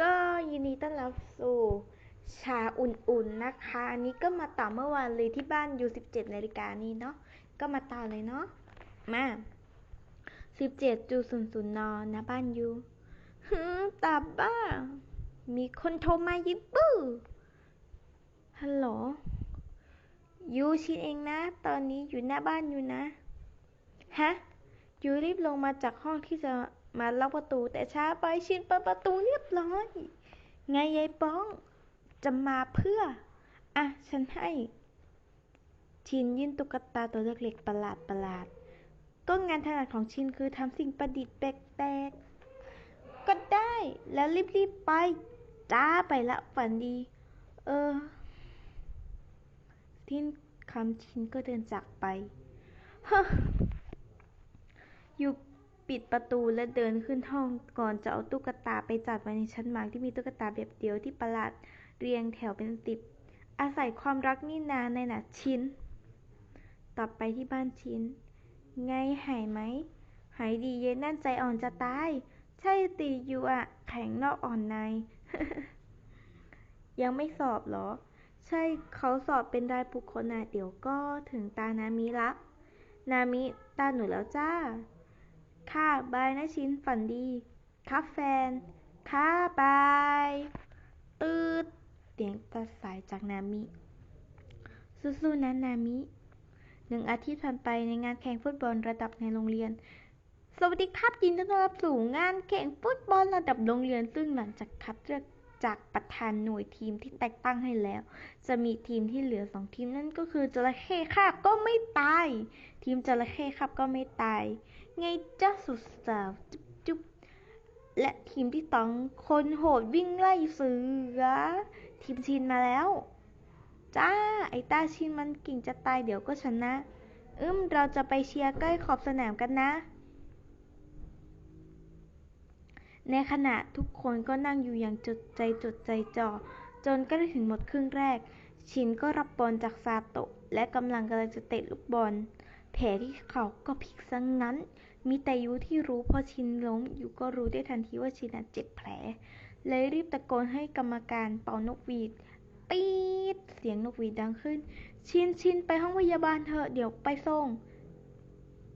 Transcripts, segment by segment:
ก็ยินดีต้อนรับสู่ชาอุ่นๆนะคะ อันนี้ก็มาต่อเมื่อวานเลยที่บ้านอยู่ 17นาฬิกานี้เนาะ ก็มาต่อเลยเนาะ มา 17จุดศูนย์ศูนย์นนะบ้านยูฮึตาบ้า มีคนโทรมายิบปื้อฮัลโหล ยูชินเองนะ ตอนนี้อยู่หน้าบ้านอยู่นะ ฮะ ยูรีบลงมาจากห้องที่จะ มาล็อกประตูแต่ช้าไปชินเปิดประตูเรียบร้อย ไงยายป้อง จะมาเพื่อ อะ ฉันให้ ชินยื่นตุ๊กตาตัวเล็กๆประหลาดประหลาดก็งานถนัดของชินคือทำสิ่งประดิษฐ์แปลกๆ ก็ได้แล้วรีบๆไป จ้าไปละฝันดี เออทิ้นคำชินก็เดินจากไป ฮะ อยู่ ปิดประตูและเดินขึ้นห้องก่อนจะเอาตุ๊กตาไปจัดไว้ในชั้นวางที่มีตุ๊กตาแบบเดียวที่ประหลาดเรียงแถวเป็นสิบอาศัยความรักนี่นาในหนะชินต่อไปที่บ้านชินไงหายไหม หายดีเย็นนั่นใจอ่อนจะตาย ใช่ตีอยู่อะแข็งนอกอ่อนใน ยังไม่สอบเหรอ ใช่เขาสอบเป็นรายบุคคลนะเดี๋ยวก็ถึงตานามิละ นามิตาหนูแล้วจ้า ค่ะบายนะชินฝันดีครับแฟนค่ะบายตืดเสียงตัดสายจากนามิสู้ๆนะนามิหนึ่งอาทิตย์ผ่านไปในงานแข่งฟุตบอลระดับในโรงเรียน สวัสดีครับยินดีต้อนรับสู่งานแข่งฟุตบอลระดับโรงเรียน ซึ่งหลังจากคัดเลือกจากประธานหน่วยทีมที่แต่งตั้งให้แล้ว จะมีทีมที่เหลือสองทีมนั่นก็คือจระเข้คาบก็ไม่ตาย ทีมจระเข้คาบก็ไม่ตาย ไงจ้าสุดสาวจุ๊บจุ๊บและทีมที่สองคนโหดวิ่งไล่เสือ ทีมชินมาแล้ว จ้า ไอตาชินมันเก่งจะตายเดี๋ยวก็ชนะ อืมเราจะไปเชียร์ใกล้ขอบสนามกันนะ ในขณะทุกคนก็นั่งอยู่อย่างจดใจจดใจจ่อจนใกล้ถึงหมดครึ่งแรก ชินก็รับบอลจากซาโตะ และกำลังกำลังจะเตะลูกบอลแผลที่เขาก็พลิกซะงงั้น มีแต่ยูที่รู้พอชินล้มยูก็รู้ได้ทันทีว่าชินน่ะเจ็บแผล เลยรีบตะโกนให้กรรมการเป่านกหวีดปี๊ดเสียงนกหวีดดังขึ้น ชินชินไปห้องพยาบาลเถอะเดี๋ยวไปส่ง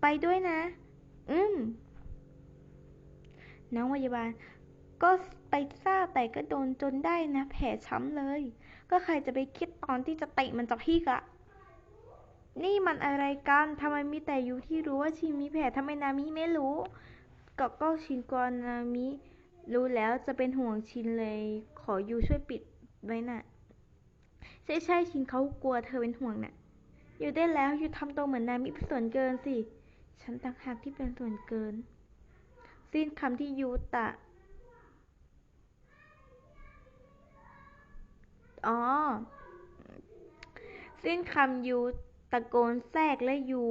ไปด้วยนะ อืมน้องพยาบาล ก็ไปซ่าแต่ก็โดนจนได้นะ แผลช้ำเลย ก็ใครจะไปคิดตอนที่จะเตะมันจะพี่กะ นี่มันอะไรกัน ทำไมมีแต่ยูที่รู้ว่าชินมีแผลทำไมนามิไม่รู้ ก็ก็ชินกรนามิ รู้แล้วจะเป็นห่วงชินเลย ขอยูช่วยปิดไว้น่ะ ใช่ใช่ชินเขากลัวเธอเป็นห่วงน่ะ อยู่ได้แล้วอยู่ทำตัวเหมือนนามิเป็นส่วนเกินสิ ฉันต่างหากที่เป็นส่วนเกิน สิ้นคำที่ยูตะ อ๋อสิ้นคำยู ตะโกนแทรกและยู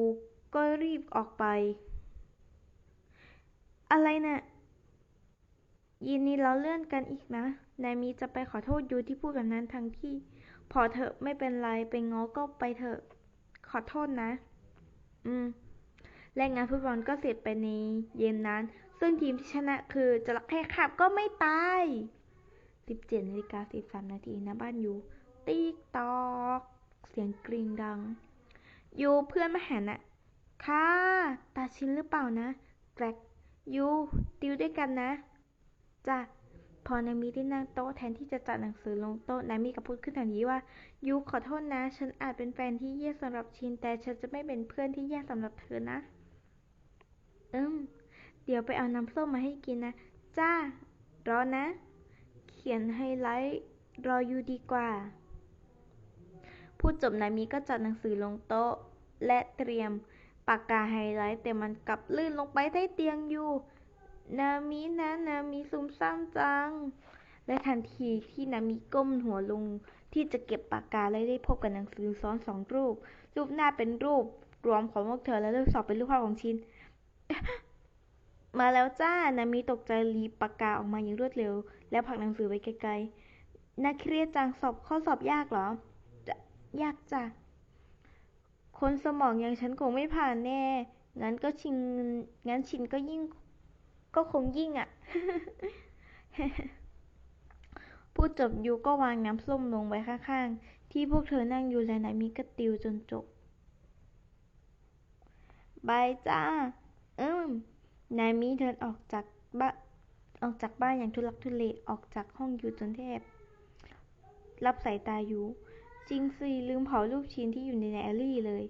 ก็รีบออกไป อะไรนะ่ะยินนี้เราเลื่อนกันอีกนะ นายมีจะไปขอโทษยูที่พูดแบบนั้นทั้งที่ พอเถอะไม่เป็นไรไปง้อก็ไปเถอะ ขอโทษนะ อืม และงานฟุตบอลก็เสร็จไปในเย็นนั้น ซึ่งทีมที่ชนะคือจระเข้ขับก็ไม่ตาย 17นาฬิกา43นาทีนะบ้านยู ติ๊กตอก เสียงกริ่งดัง ยูเพื่อนมาหาน่ะค่ะ ตาชินหรือเปล่านะแกรกยูติวด้วยกันนะจ้ะพอนามิได้นั่งโต๊ะแทนที่จะจัดหนังสือลงโต๊ะนามิก็พูดขึ้นทันทีว่ายูขอโทษนะ ฉันอาจเป็นแฟนที่แย่สำหรับชิน แต่ฉันจะไม่เป็นเพื่อนที่แย่สำหรับเธอนะอืมเดี๋ยวไปเอาน้ำส้มมาให้กินนะ จ้ารอนะ เขียนไฮไลท์รออยู่ดีกว่า พูดจบนามิก็จัดหนังสือลงโต๊ะ และเตรียมปากกาไฮไลท์ แต่มันกลับลื่นลงไปใต้เตียงอยู่ นามินะนามิซุ่มซ่ามจัง และทันทีที่นามิก้มหัวลงที่จะเก็บปากกาและได้พบกับหนังสือซ้อนสองรูป รูปหน้าเป็นรูปรวมของพวกเธอและรูปสองเป็นรูปภาพของชิน มาแล้วจ้า นามิตกใจรีบปากกาออกมาอย่างรวดเร็ว แล้วผลักหนังสือไปไกลๆนักเรียนจังสอบข้อสอบยากเหรอ ยากจ้ะคนสมองอย่างฉันคงไม่ผ่านแน่ งั้นก็ชินงั้นชินก็ยิ่ง ก็คงยิ่งอะ พูดจบยูก็วางน้ำส้มลงไว้ข้างๆ ที่พวกเธอนั่งอยู่และนามิก็ติวจนจบบายจ้า อืมนายมิเดินออกจากบ้านออกจากบ้านอย่างทุลักทุเลออกจากห้องอยู่จนแทบ รับสายตาอยู่ จริงสิ ลืมเผารูปชิ้นที่อยู่ในแอลลี่เลย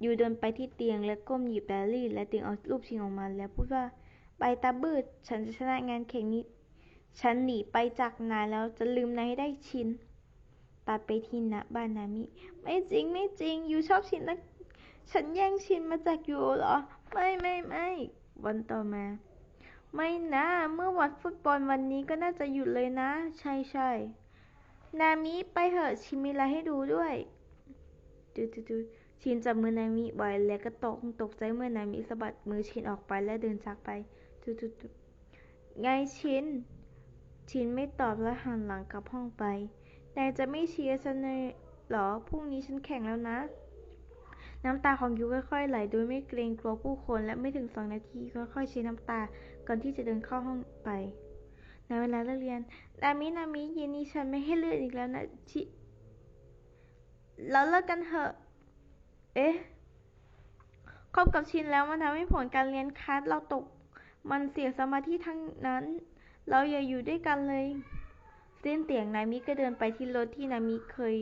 อยู่เดินไปที่เตียงและก้มหยิบแอลลี่ และดึงเอารูปชิ้นออกมาแล้วพูดว่า ไปตาบืด ฉันจะชนะงานแข่งนี้ ฉันหนีไปจากนายแล้วจะลืมนายให้ได้ชิ้นตัดไปที่ณบ้านนามิ ไม่จริงไม่จริงอยู่ชอบชิ้นนะฉันแย่งชิ้นมาจากยูเหรอ ไม่ไม่ไม่วันต่อมา ไม่นะ เมื่อวันฟุตบอลวันนี้ก็น่าจะหยุดเลยนะ ใช่ใช่ นามิไปเถอะชินมีอะไรให้ดูด้วยดูดูดูชินจับมือนามิไว้แล้วก็ตกตกใจเมื่อนามิสะบัดมือชินออกไปและเดินจากไปดูดูดูไงชินชินไม่ตอบและหันหลังกลับห้องไปนายจะไม่เชียร์ฉันเลยเหรอพรุ่งนี้ฉันแข่งแล้วนะ น้ำตาของยูค่อยๆไหลโดยไม่เกรงกลัวผู้คนและไม่ถึงสองนาทีค่อยๆเช็ดน้ำตาก่อนที่จะเดินเข้าห้องไป ในเวลาเลิกเรียน นามิ นามิเย็นนี้ฉันไม่ให้เลือดอีกแล้วนะชิเราเลิกกันเถอะ เอ๊ะคบกับชินแล้วมันทำให้ผลการเรียนคัสเราตก มันเสียสมาธิทั้งนั้น เราอย่าอยู่ด้วยกันเลย เส้นเตียงนามิก็เดินไปที่รถที่นามิเคย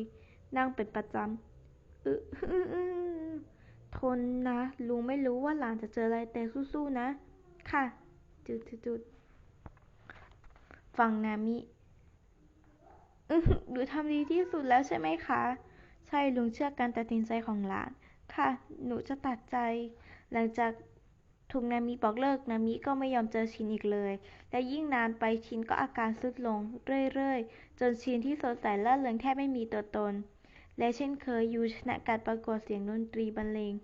นั่งเป็นประจำอทนนะ ลุงไม่รู้ว่าหลานจะเจออะไรแต่สู้ๆนะ ค่ะ จุดจุด ฟังนามิดูทำดีที่สุดแล้วใช่ไหมคะ ใช่ลุงเชื่อการตัดสินใจของหลาน ค่ะ หนูจะตัดใจ หลังจากถูกนามิบอกเลิกนามิก็ไม่ยอมเจอชินอีกเลย และยิ่งนานไปชินก็อาการทรุดลงเรื่อยๆ จนชินที่สดใสล่าเริงแทบไม่มีตัวตน และเช่นเคยยูชนะการประกวดเสียงดนตรีบรรเลง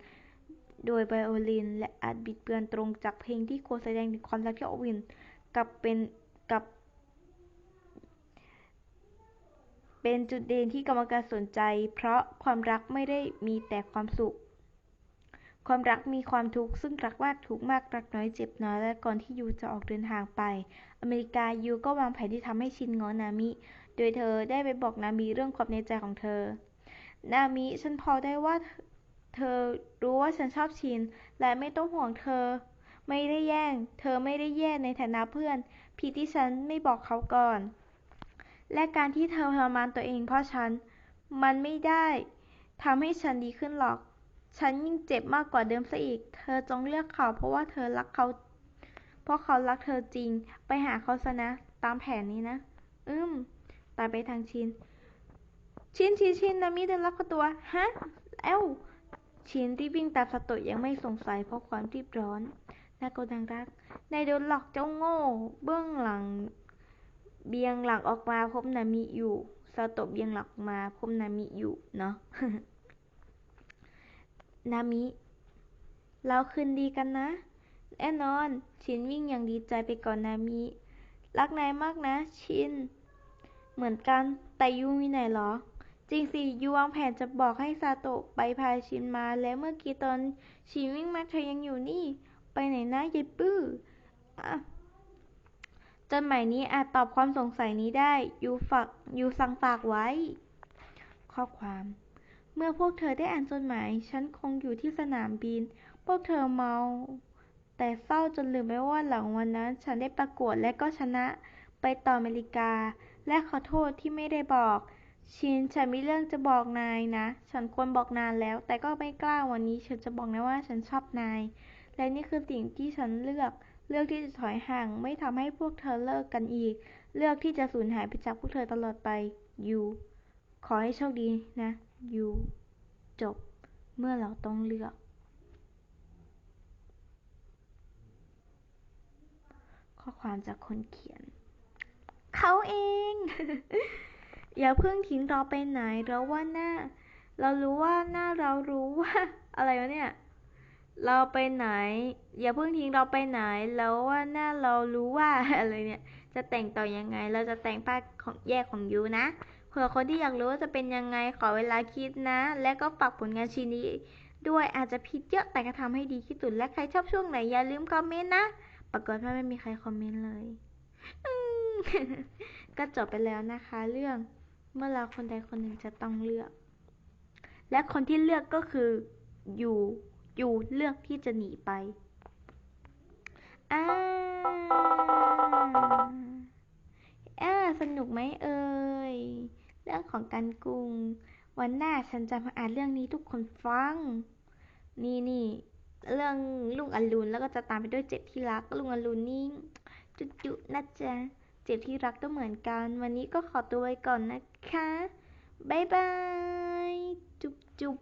โดยไบโอลิน และอาจบิดเบือนตรงจากเพลงที่โคแสดงถึงความรักที่อบอุ่นกับเป็นกับ เป็นจุดเด่นที่กรรมการสนใจ เพราะความรักไม่ได้มีแต่ความสุข ความรักมีความทุกข์ซึ่งรักมากทุกข์มากรักน้อยเจ็บน้อยและก่อนที่ยูจะออกเดินทางไป อเมริกายูก็วางแผนที่ทำให้ชินงอนามิ โดยเธอได้ไปบอกนามิเรื่องความในใจของเธอ นามิฉันพอได้ว่าเธอรู้ว่าฉันชอบชิน และไม่ต้องห่วงเธอ ไม่ได้แย่ง เธอไม่ได้แย่ในฐานะเพื่อนพีที่ฉันไม่บอกเขาก่อน และการที่เธอทรมานตัวเองเพราะฉัน มันไม่ได้ทำให้ฉันดีขึ้นหรอก ฉันยิ่งเจ็บมากกว่าเดิมซะอีก เธอจงเลือกเขาเพราะว่าเธอรักเขา เพราะเขารักเธอจริง ไปหาเขาซะนะ ตามแผนนี้นะ อืมตายไปทางชิน ชินชินชินนามิเดินรับตัว ฮะ เอ้า ชินที่วิ่งตามสตุยังไม่สงสัยเพราะความรีบร้อนนาโกดังรักนายโดนหลอกเจ้าโง่ เบื้องหลัง เบียงหลังออกมาพบนามิอยู่สตบเบียงหลังมาพบนามิอยู่เนาะนามิ เราคืนดีกันนะ แน่นอน ชินวิ่งอย่างดีใจไปก่อนนามิ รักนายมากนะ ชิน เหมือนกัน แต่ยูมีไหนหรอ จริงสิยูวางแผนจะบอกให้ซาโตะไปพาชินมา แล้วเมื่อกี้ตอนชินวิ่งมาเธอยังอยู่นี่ ไปไหนนะยายปื้อ จนหมายนี้อาจตอบความสงสัยนี้ได้ ยูฝากยูสั่งฝากไว้ ข้อความ เมื่อพวกเธอได้อ่านจดหมาย ฉันคงอยู่ที่สนามบิน พวกเธอเมา แต่เศร้าจนลืมไปว่าหลังวันนั้น ฉันได้ประกวดและก็ชนะไปต่ออเมริกา และขอโทษที่ไม่ได้บอก ชิน ฉันมีเรื่องจะบอกนายนะ ฉันควรบอกนานแล้ว แต่ก็ไม่กล้าวันนี้ ฉันจะบอกนายว่าฉันชอบนาย และนี่คือสิ่งที่ฉันเลือก เลือกที่จะถอยห่างไม่ทำให้พวกเธอเลิกกันอีก เลือกที่จะสูญหายไปจากพวกเธอตลอดไปยูขอให้โชคดีนะยูจบ เมื่อเราต้องเลือก ข้อความจากคนเขียน เขาเอง อย่าเพิ่งทิ้งเราไปไหนเราว่าหน้า เรารู้ว่าหน้าเรารู้ว่า อะไรวะเนี่ย เราไปไหน อย่าเพิ่งทิ้งเราไปไหน แล้วว่าหน้าเรารู้ว่าอะไรเนี่ย จะแต่งต่อยังไง เราจะแต่งภาคของแยกของยูนะเผื่อคนที่อยากรู้ว่าจะเป็นยังไงขอเวลาคิดนะ และก็ฝากผลงานชิ้นนี้ ด้วยอาจจะผิดเยอะแต่ก็ทำให้ดีที่สุดและใครชอบช่วงไหนอย่าลืมคอมเมนต์นะปรากฏว่าไม่มีใครคอมเมนต์เลยก็จบไปแล้วนะคะ เรื่องเมื่อเราคนใดคนหนึ่งจะต้องเลือก และคนที่เลือกก็คืออยู่ ยูเลือกที่จะหนีไปอ่าอ่าสนุกไหมเอ่ย เรื่องของการกรุง วันหน้าฉันจะมาอ่านเรื่องนี้ทุกคนฟัง นี่นี่เรื่องลุงอรุณแล้วก็จะตามไปด้วยเจ็บที่รักลุงอรุณนี่จุจุนะจ๊ะเจ็บที่รักก็เหมือนกัน วันนี้ก็ขอตัวไปก่อนนะคะ บ๊ายบาย จุ๊บจุบ